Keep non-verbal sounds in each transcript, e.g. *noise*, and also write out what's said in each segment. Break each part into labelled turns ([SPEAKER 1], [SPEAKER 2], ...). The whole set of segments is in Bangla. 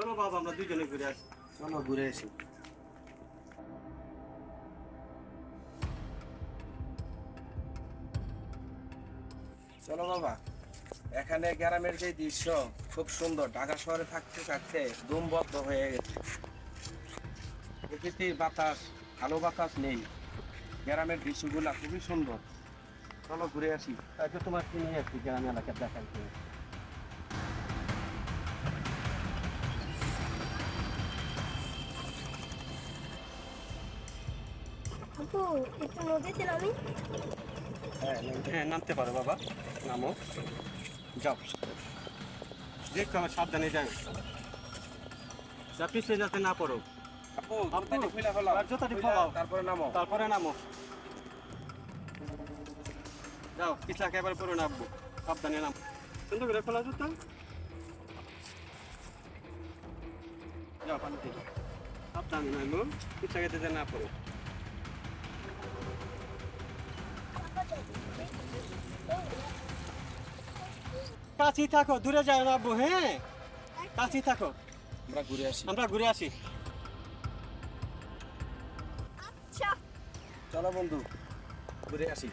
[SPEAKER 1] চলো বাবা, আমরা দুজনে ঘুরে আসি।
[SPEAKER 2] চলো ঘুরে আসি। চলো বাবা, এখানে গ্রামের যে দৃশ্য, খুব সুন্দর। ঢাকা শহরে থাকতে থাকতে দুমবদ্ধ হয়ে গেছে। প্রকৃতির বাতাস, ভালো বাতাস নেই। গ্রামের দৃশ্যগুলা খুবই সুন্দর। চলো ঘুরে আসি।
[SPEAKER 1] আজকে তোমার কি নিয়ে আসছি গ্রাম এলাকা দেখার জন্য?
[SPEAKER 3] আপু একটু নদীতে নামি
[SPEAKER 2] হ্যাঁ
[SPEAKER 1] হ্যাঁ নামতে পারো বাবা। নামো। যাও। দেখো আমার সাবধানে যাও। যা পিছিয়ে যাতে না পড়ো।
[SPEAKER 2] আপু জুতাটি ফেলাও।
[SPEAKER 1] আর জুতাটি
[SPEAKER 2] খুলে
[SPEAKER 1] ফেলাও।
[SPEAKER 2] তারপরে নামো।
[SPEAKER 1] তারপরে নামো। যাও পিছলা একেবারে পড়ো না আব্বু। সাবধানে নামো। সুন্দর করে খোলা জুতা। যাও পানিতে সাবধানে নামো। পিছলা যেতে না পড়ো। কাছেই থাকো দূরে যাও না আব্বু হ্যাঁ? কাছেই থাকো।
[SPEAKER 2] আমরা ঘুরে আসি।
[SPEAKER 1] আমরা ঘুরে আসি।
[SPEAKER 3] আচ্ছা।
[SPEAKER 2] চলো বন্ধু ঘুরে আসি।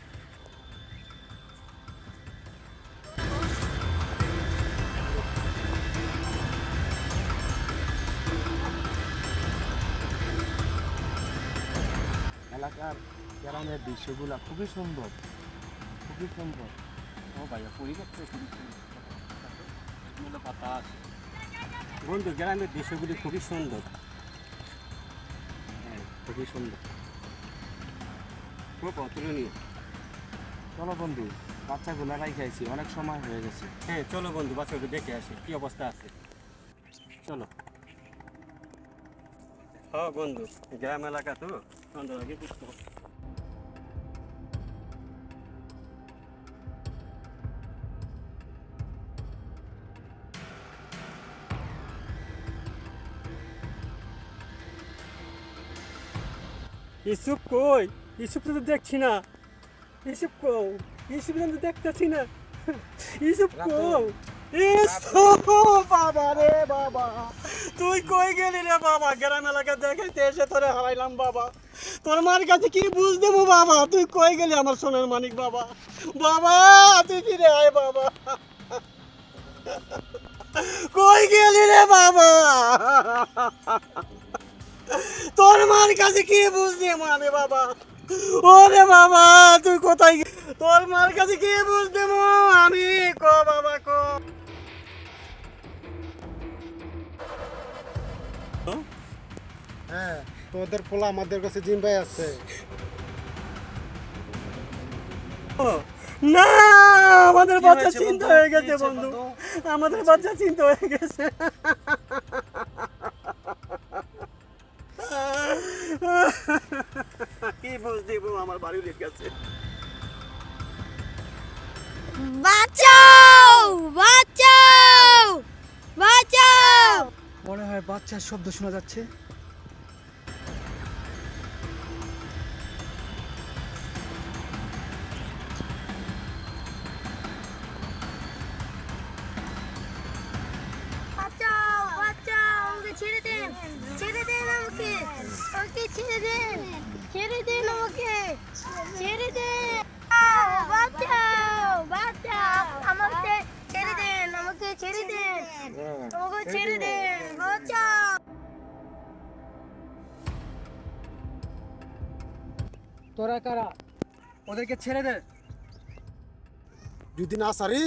[SPEAKER 2] এলাকার গ্রামের দৃশ্যগুলো খুবই সুন্দর খুবই সুন্দর।
[SPEAKER 1] ও ভাইয়া খুবই সুন্দর বন্ধু, গ্রামের দৃশ্যগুলি খুবই সুন্দর। হ্যাঁ খুবই সুন্দর। খুব অতুলনীয়।
[SPEAKER 2] চলো বন্ধু, বাচ্চাগুলো রাইখাইছি অনেক সময় হয়ে গেছে।
[SPEAKER 1] হ্যাঁ চলো বন্ধু, বাচ্চাগুলো দেখে আসি, কি অবস্থা আছে। চলো। হ্যাঁ বন্ধু, গ্রাম এলাকা তো সুন্দর আগে বুঝতে ইসুপ কই? ইসুপ তো দেখছি না। ইসুপ কই? ইসুপ তো দেখতেছি না। ইসুপ কই? বাবা রে বাবা। তুই কই গেলি রে বাবা? গ্রাম এলাকা দেখাইতে এসে তোরে হারাইলাম বাবা। তোর মার কাছে কি বুঝ দেবো বাবা? তুই কই গেলি আমার সোনার মানিক বাবা? বাবা তুই ফিরে আয় বাবা। কই গেলি রে বাবা? তোর মার কাছে কি বুঝলি মানে বাবা। ওরে বাবা তুই কোথায় তোর মার কাছে কি বুঝতে আমি ক বাবা ক।
[SPEAKER 4] হ্যাঁ তোদের পোলা আমাদের কাছে জিম্বাই আছে।
[SPEAKER 1] না আমাদের বাচ্চা চিন্তা হয়ে গেছে বন্ধু? আমাদের বাচ্চা চিন্তা হয়ে গেছে। *laughs* কি বুঝ দিব আমার বাড়ি বাড়ির গেছে
[SPEAKER 3] বাঁচাও বাঁচাও বাঁচাও।
[SPEAKER 4] মনে হয় বাচ্চার শব্দ শোনা যাচ্ছে।
[SPEAKER 3] ছেড়ে দেন ছেড়ে দেন আমাকে ছেড়ে দেন বাঁচাও বাঁচাও। আমাকে ছেড়ে দেন আমাকে ছেড়ে দেন। আমাকে ছেড়ে দেন বাঁচাও।
[SPEAKER 4] তোরা কারা? ওদেরকে ছেড়ে দে। যদি না সারি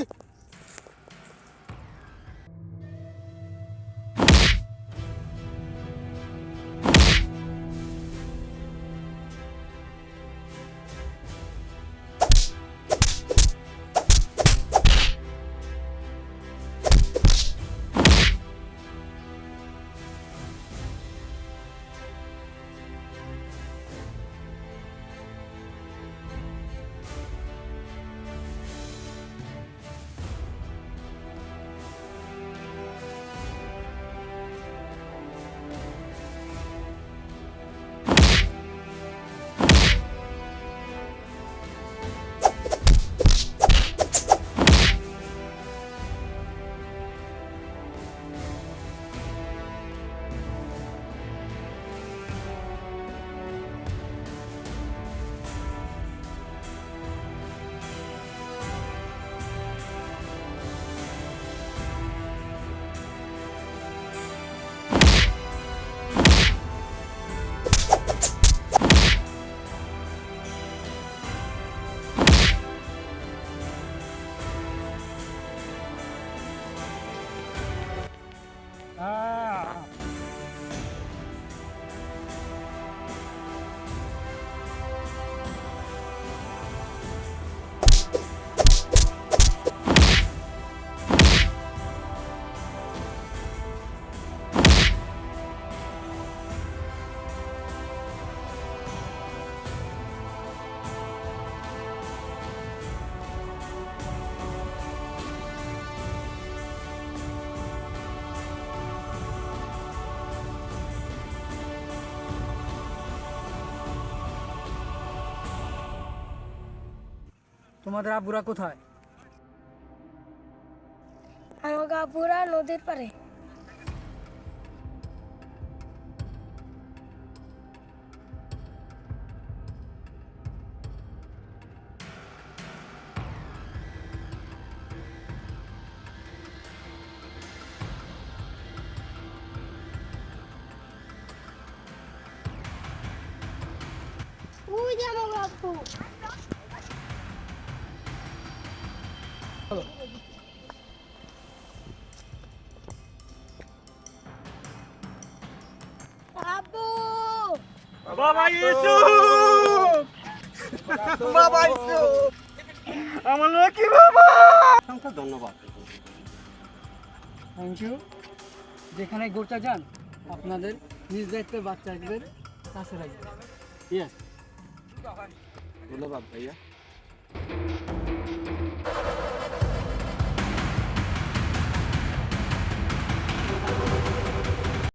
[SPEAKER 4] তোমাদের আব্বুরা কোথায়
[SPEAKER 3] আমাকে আপুরা নদীর পারে ওই যে আমার আপু আব্বু
[SPEAKER 1] বাবা ইউসুফ বাবা ইউসুফ আমার লক্ষ্মী বাবা? ধন্যবাদ।
[SPEAKER 4] থ্যাংক ইউ যেখানে ঘুরতে যান আপনাদের নিজ দায়িত্বে বাচ্চাদের কাছে রাখবেন। ইয়েস
[SPEAKER 2] ধন্যবাদ ভাইয়া।